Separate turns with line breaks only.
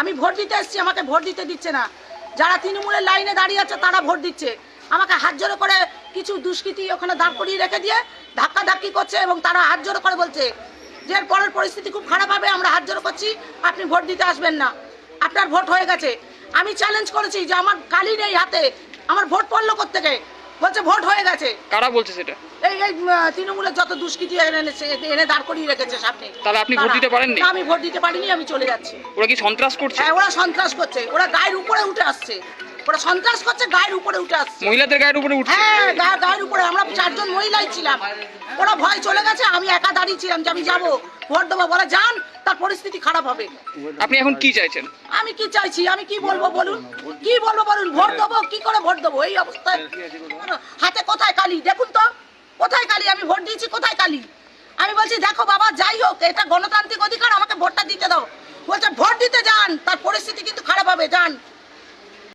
আমি ভোট দিতে এসেছি, আমাকে ভোট দিতে দিচ্ছে না। যারা তৃণমূলের লাইনে দাঁড়িয়ে আছে, তারা ভোট দিচ্ছে। আমাকে হাত জোড়ো করে কিছু দুষ্কৃতী ওখানে দাঁড় করিয়ে রেখে দিয়ে ধাক্কা ধাক্কি করছে এবং তারা হাত জোড়ো করে বলছে যে পরের পরিস্থিতি খুব খারাপ হবে, আমরা হাত জোড়ো করছি, আপনি ভোট দিতে আসবেন না। আপনার ভোট হয়ে গেছে। আমি চ্যালেঞ্জ করেছি যে, আমার কালি নেই হাতে আমার ভোট পড়ল থেকে বলছে ভোট হয়ে গেছে।
কারা বলছে সেটা?
এই এই তৃণমূলের যত দুষ্কৃতি এনেছে এনে দাঁড় করিয়ে রেখেছে সামনে।
তাহলে আপনি ভোট দিতে পারেননি?
না, আমি ভোট দিতে পারিনি আমি চলে যাচ্ছি।
ওরা কি সন্ত্রাস করছে?
হ্যাঁ ওরা সন্ত্রাস করছে। ওরা গায়ের উপরে উঠে আসছে। ওরা সন্ত্রাস করছে গায়ের উপরে উঠে আসছে।
মহিলাদের গায়ের উপরে উঠছে?
হ্যাঁ গায়ের উপরে। আমরা চারজন মহিলাই ছিলাম। ওরা ভয় চলে গেছে আমি একা দাঁড়িয়ে ছিলাম যে আমি যাব। ভোট দেবো। বলে যান তার পরিস্থিতি খারাপ হবে।
আপনি এখন কি চাইছেন?
আমি কি চাইছি? আমি কি বলব বলুন? কি বলব বলুন? ভোট দেবো? কি করে ভোট দেবো? এই অবস্থায় হাতে কোথায় কালি? দেখুন তো কোথায় কালি? আমি ভোট দিয়েছি কোথায় কালি? আমি বলছি দেখো বাবা যাই হোক এটা গণতান্ত্রিক অধিকার আমাকে ভোটটা দিতে দাও। বলছে ভোট দিতে যান তার পরিস্থিতি কিন্তু খারাপ হবে যান।